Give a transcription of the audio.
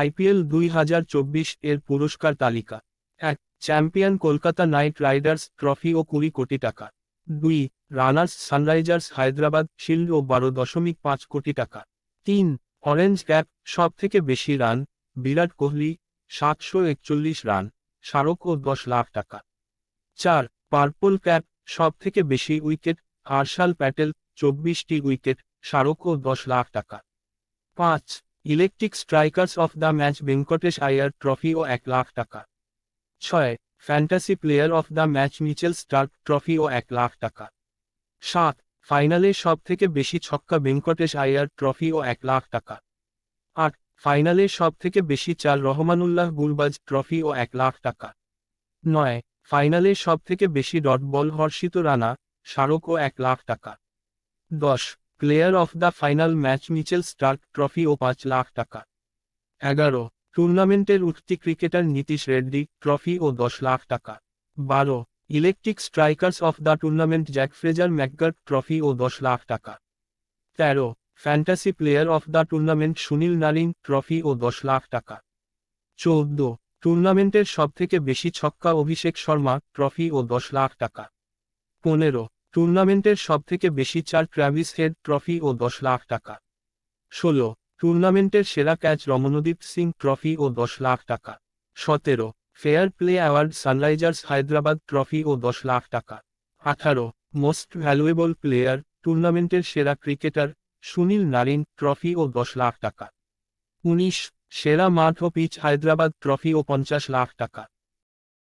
IPL দুই হাজার চব্বিশ এর পুরস্কার তালিকা। এক, champion Kolkata knight riders trophy ও কুড়ি কোটি টাকা। দুই, রানার্স সানরাইজার্স হায়দ্রাবাদ শিল্ড ও বারো দশমিক পাঁচ কোটি টাকা। তিন, অরেঞ্জ ক্যাপ সব থেকে বেশি রান, বিরাট কোহলি সাতশো একচল্লিশ রান, শাহরুখ ও দশ লাখ টাকা। চার, পার্পল ক্যাপ সব থেকে বেশি উইকেট হার্ষাল প্যাটেল চব্বিশটি উইকেট, শাহরুখ ও দশ লাখ টাকা। পাঁচ electric strikers of the match Venkatesh Iyer trophy ও এক লাখ টাকা। ছয় fantasy player of the match Mitchell Starc trophy ও এক লাখ টাকা। সাত ফাইনালে সব থেকে বেশি ছক্কা ভেঙ্কটেশ আয়ার ট্রফি ও এক লাখ টাকা। আট ফাইনালে সব থেকে বেশি চার রহমানুল্লাহ গুলবাজ ট্রফি ও এক লাখ টাকা। নয় ফাইনালে সব থেকে বেশি ডট বল হর্ষিত রানা স্মারক ও এক লাখ টাকা। দশ player of the final match Mitchell Starc trophy ও পাঁচ লাখ টাকা। এগারো টুর্নামেন্টের উঠতি ক্রিকেটার নীতিশ রেড্ডি ট্রফি ও দশ লাখ টাকা। বারো electric strikers of the tournament Jake Fraser McGurk trophy ও দশ লাখ টাকা। তেরো fantasy player of the tournament Sunil Narine trophy ও দশ লাখ টাকা। চৌদ্দ টুর্নামেন্টের সবথেকে বেশি ছক্কা অভিষেক শর্মা ট্রফি ও দশ লাখ টাকা। পনেরো টুর্নামেন্টের সবথেকে বেশি চার ট্র্যাভিস হেড ট্রফি ও দশ লাখ টাকা। ষোলো, টুর্নামেন্টের সেরা ক্যাচ রমনদীপ সিং ট্রফি ও দশ লাখ টাকা। সতেরো, fair play award sunrisers Hyderabad trophy ও দশ লাখ টাকা। আঠারো, মোস্ট ভ্যালুয়েবল প্লেয়ার টুর্নামেন্টের সেরা ক্রিকেটার সুনীল নারিন ট্রফি ও দশ লাখ টাকা। উনিশ, সেরা মাঠ ও পিচ হায়দ্রাবাদ ট্রফি ও পঞ্চাশ লাখ টাকা।